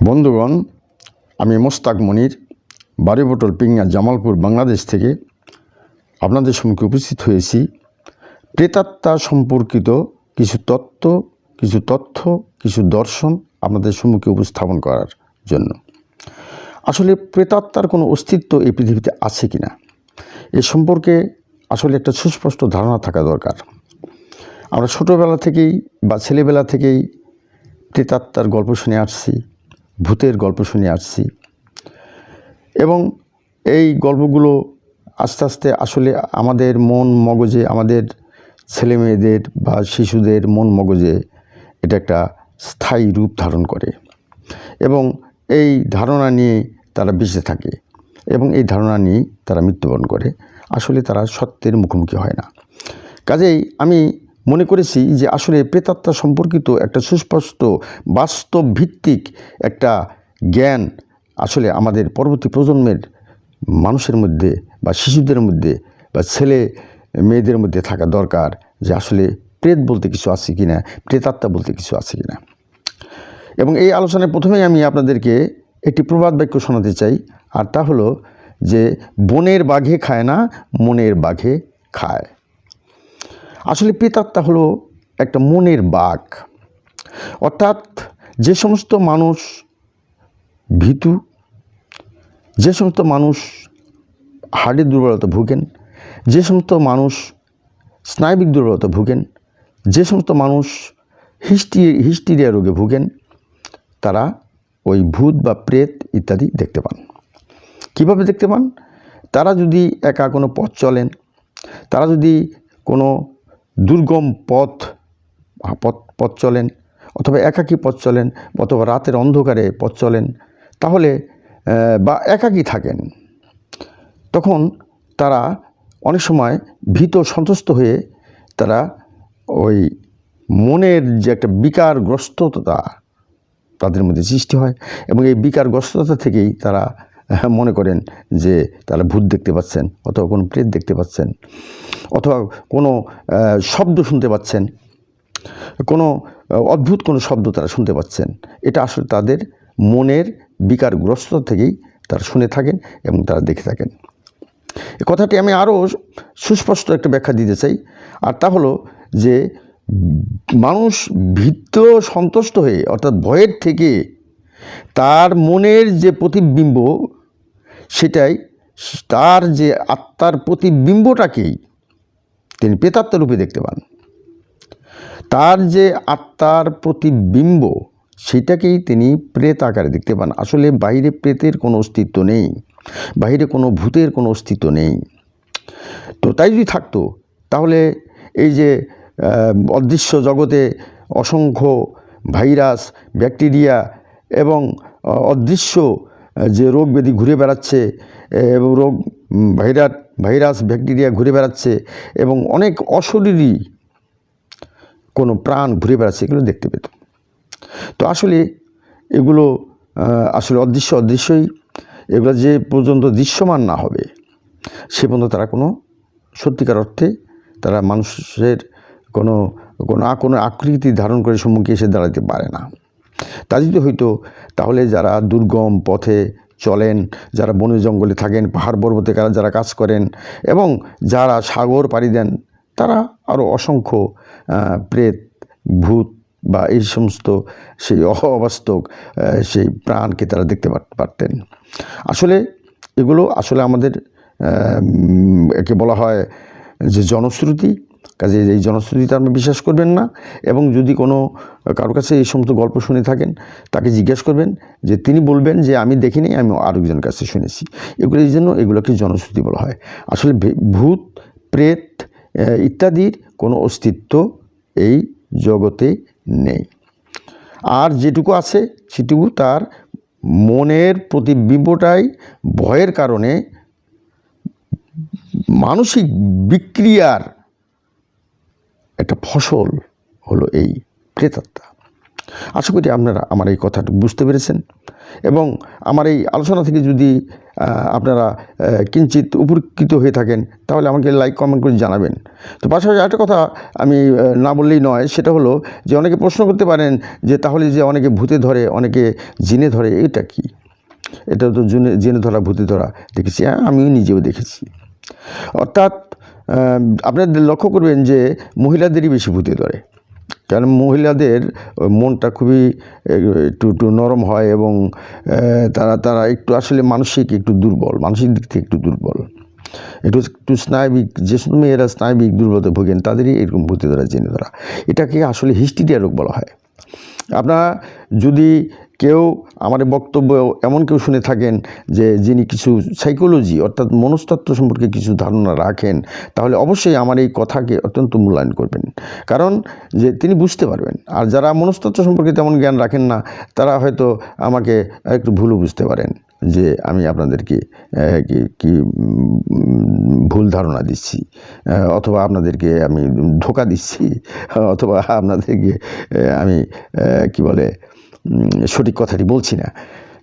বন্ধুগণ, আমি মোস্তাক মনির বাড়িবটল পিংয়া জামালপুর, বাংলাদেশ থেকে আপনাদের সম্মুখে উপস্থিত হয়েছি। প্রেতাত্মা সম্পর্কিত কিছু তত্ত্ব, কিছু তথ্য, কিছু দর্শন আপনাদের সম্মুখে উপস্থাপন করার জন্য। আসলে প্রেতাত্মার কোনো অস্তিত্ব এই পৃথিবীতে আছে কি না এ সম্পর্কে আসলে একটা সুস্পষ্ট ধারণা থাকা দরকার। আমরা ছোটোবেলা থেকেই বা ছেলেবেলা থেকেই প্রেতাত্মার গল্প শুনে আসছি। ভূতের গল্প শুনে আসছি। এবং এই গল্পগুলো আস্তে আস্তে আসলে আমাদের মন মগজে, আমাদের ছেলে মেয়েদের বা শিশুদের মন মগজে এটা একটা স্থায়ী রূপ ধারণ করে এবং এই ধারণা নিয়ে তারা বেঁচে থাকে এবং এই ধারণা নিয়েই তারা মৃত্যুবরণ করে। আসলে তারা সত্যের মুখোমুখি হয় না। কাজেই আমি মনে করেছি যে আসলে প্রেতাত্মা সম্পর্কিত একটা সুস্পষ্ট বাস্তব ভিত্তিক একটা জ্ঞান আসলে আমাদের পরবর্তী প্রজন্মের মানুষের মধ্যে বা শিশুদের মধ্যে বা ছেলে মেয়েদের মধ্যে থাকা দরকার যে আসলে প্রেত বলতে কিছু আছে কি না প্রেতাত্মা বলতে কিছু আছে কি না এবং এই আলোচনায় প্রথমেই আমি আপনাদেরকে একটি প্রবাদ বাক্য শোনাতে চাই, আর তা হলো যে, বনের বাঘে খায় না, মনের বাঘে খায়। আসলে প্রেতাত্মা হলো একটা মনের বাঘ। অর্থাৎ যে সমস্ত মানুষ ভীতু, যে সমস্ত মানুষ হার্টের দুর্বলতা ভুগেন, যে সমস্ত মানুষ স্নায়বিক দুর্বলতা ভুগেন, যে সমস্ত মানুষ হিস্টি হিস্টিরিয়া রোগে ভুগেন, তারা ওই ভূত বা প্রেত ইত্যাদি দেখতে পান। কীভাবে দেখতে পান? তারা যদি একা কোনো পথ চলেন, তারা যদি কোনো দুর্গম পথ পথ পথ চলেন অথবা একাকী পথ চলেন অথবা রাতের অন্ধকারে পথ চলেন, তাহলে বা একাকী থাকেন। তখন তারা অনেক সময় ভীত, সন্তুষ্ট হয়ে তারা ওই মনের যে একটা বিকারগ্রস্ততা তাদের মধ্যে সৃষ্টি হয় এবং এই বিকারগ্রস্ততা থেকেই তারা মনে করেন যে তারা ভূত দেখতে পাচ্ছেন অথবা কোনো প্রেত দেখতে পাচ্ছেন অথবা কোনো শব্দ শুনতে পাচ্ছেন। কোনো অদ্ভুত কোনো শব্দ তারা শুনতে পাচ্ছেন। এটা আসলে তাদের মনের বিকারগ্রস্ত থেকেই তারা শুনে থাকেন এবং তারা দেখে থাকেন। এ কথাটি আমি আরও সুস্পষ্ট একটা ব্যাখ্যা দিতে চাই। আর তা হলো যে মানুষ ভীত, সন্তুষ্ট হয়ে অর্থাৎ ভয়ের থেকে তার মনের যে প্রতিবিম্ব সেটাই তার যে আত্মার প্রতিবিম্বটাকেই তিনি রূপে দেখতে পান। তার যে আত্মার প্রতিবিম্ব, সেটাকেই তিনি প্রেত আকারে দেখতে পান। আসলে বাইরে প্রেতের কোনো অস্তিত্ব নেই বাইরে কোনো ভূতের কোনো অস্তিত্ব নেই। তো তাই যদি থাকতো, তাহলে এই যে অদৃশ্য জগতে অসংখ্য ভাইরাস, ব্যাকটেরিয়া এবং অদৃশ্য যে রোগ ব্যাধি ঘুরে বেড়াচ্ছে এবং রোগ ভাইরাস ভাইরাস, ব্যাকটেরিয়া ঘুরে বেড়াচ্ছে, এবং অনেক অশরীরী কোনো প্রাণ ঘুরে বেড়াচ্ছে, এগুলো দেখতে পেত। তো আসলে এগুলো আসলে অদৃশ্য অদৃশ্যই, এগুলো যে পর্যন্ত দৃশ্যমান না হবে, সে পর্যন্ত তারা কোনো সত্যিকার অর্থে তারা মানুষের কোনো কোনো কোনো আকৃতি ধারণ করে সম্মুখে এসে দাঁড়াতে পারে না। তা যদি তাহলে যারা দুর্গম পথে চলেন, যারা বনে জঙ্গলে থাকেন, পাহাড় পর্বতে যারা কাজ করেন, এবং যারা সাগর পাড়ি দেন, তারা আরও অসংখ্য প্রেত, ভূত বা এই সমস্ত সেই অবাস্তব সেই প্রাণকে তারা দেখতে পার- পারতেন। আসলে এগুলো আসলে আমাদের একে বলা হয় যে জনশ্রুতি কাজে এই জনশ্রুতিতে আপনি বিশ্বাস করবেন না এবং যদি কোনো কারোর কাছে এই সমস্ত গল্প শুনে থাকেন, তাকে জিজ্ঞেস করবেন যে তিনি বলবেন যে আমি দেখিনি, আমি আরেকজনের কাছে শুনেছি। এগুলো এই জন্য এগুলোকে জনশ্রুতি বলা হয়। আসলে ভূত, প্রেত ইত্যাদির কোনো অস্তিত্ব এই জগতে নেই। আর যেটুকু আছে সেটুকু তার মনের প্রতিবিম্বটাই ভয়ের কারণে মানসিক বিক্রিয়ার ফসল হলো এই প্রেতাত্মা। আশা করি আপনারা আমার এই কথাটা বুঝতে পেরেছেন এবং আমার এই আলোচনা থেকে যদি আপনারা কিঞ্চিত উপকৃত হয়ে থাকেন, তাহলে আমাকে লাইক, কমেন্ট করে জানাবেন। তো পাশাপাশি একটা কথা আমি না বললেই নয়, সেটা হলো যে অনেকে প্রশ্ন করতে পারেন যে তাহলে যে অনেকে ভূতে ধরে, অনেকে জিনে ধরে, এটা কি? এটা তো জেনে জেনে ধরা, ভূতে ধরা দেখেছি হ্যাঁ আমিও নিজেও দেখেছি। অর্থাৎ আহ, আপনাদের লক্ষ্য করবেন যে মহিলাদেরই বেশি ভূতে ধরে। কারণ মহিলাদের মনটা খুবই একটু একটু নরম হয় এবং তারা তারা একটু আসলে মানসিক একটু দুর্বল মানসিক দিক থেকে একটু দুর্বল। একটু একটু স্নায়বিক যে সমস্ত মেয়েরা স্নায়বিক দুর্বলতা ভোগেন তাদেরই এরকম ভূতে ধরা জেনে ধরা। এটাকে আসলে হিস্টিরিয়া রোগ বলা হয়। আপনারা যদি কেউ আমার বক্তব্য এমন কেউ শুনে থাকেন যে যিনি কিছু সাইকোলজি অর্থাৎ মনস্তত্ত্ব সম্পর্কে কিছু ধারণা রাখেন, তাহলে অবশ্যই আমার এই কথাকে অত্যন্ত মূল্যায়ন করবেন। কারণ যে তিনি বুঝতে পারবেন, আর যারা মনস্তত্ত্ব সম্পর্কে তেমন জ্ঞান রাখেন না, তারা হয়তো আমাকে একটু ভুলও বুঝতে পারেন। যে আমি আপনাদেরকে কি ভুল ধারণা দিচ্ছি অথবা আপনাদেরকে আমি ধোকা দিচ্ছি, অথবা আপনাদেরকে আমি কি বলে সঠিক কথাটি বলছি না।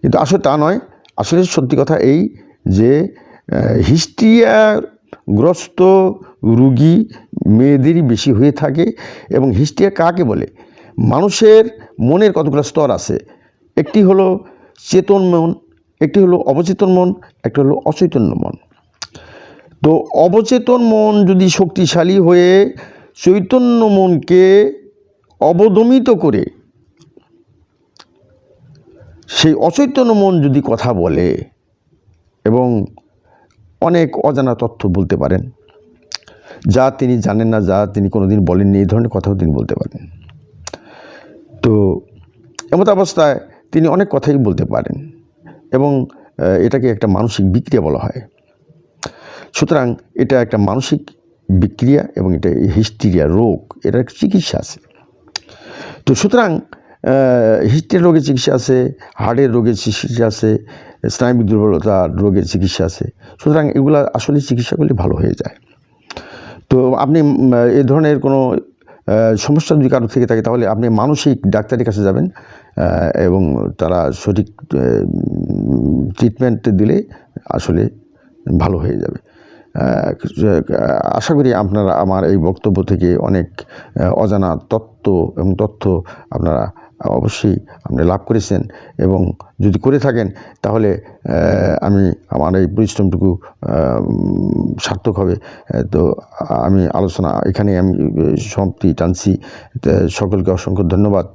কিন্তু আসলে তা নয়। আসলে সত্যি কথা এই যে হিস্ট্রিয়াগ্রস্ত রুগী মেয়েদেরই বেশি হয়ে থাকে এবং হিস্ট্রিয়া কাকে বলে? মানুষের মনের কতগুলো স্তর আছে? একটি হলো চেতন মন একটি হলো অবচেতন মন, একটা হলো অচৈতন্য মন। তো অবচেতন মন যদি শক্তিশালী হয়ে চৈতন্য মনকে অবদমিত করে, সেই অচৈতন্য মন যদি কথা বলে এবং অনেক অজানা তথ্য বলতে পারেন, যা তিনি জানেন না, যা তিনি কোনোদিন বলেননি, এই ধরনের কথাও তিনি বলতে পারেন। তো এমত অবস্থায় তিনি অনেক কথাই বলতে পারেন। এবং এটাকে একটা মানসিক বিক্রিয়া বলা হয়। সুতরাং এটা একটা মানসিক বিক্রিয়া এবং এটা হিস্টিরিয়া রোগ এটার চিকিৎসা আছে। তো সুতরাং হিস্ট্রির রোগের চিকিৎসা আছে, হার্টের রোগের চিকিৎসা আছে, স্নায়বিক দুর্বলতা রোগের চিকিৎসা আছে। সুতরাং এগুলো আসলে চিকিৎসা করলে ভালো হয়ে যায়। তো আপনি এ ধরনের কোনো সমস্যা যদি কারও থেকে থাকে, তাহলে আপনি মানসিক ডাক্তারের কাছে যাবেন এবং তারা সঠিক ট্রিটমেন্ট দিলে আসলে ভালো হয়ে যাবে। আশা করি আপনারা আমার এই বক্তব্য থেকে অনেক অজানা তত্ত্ব এবং তথ্য আপনারা অবশ্যই আপনি লাভ করেছেন এবং যদি করে থাকেন, তাহলে আমি আমার এই পরিশ্রমটুকু সার্থক হবে। তো আমি আলোচনা এখানে আমি সমাপ্তি টানছি। সকলকে অসংখ্য ধন্যবাদ।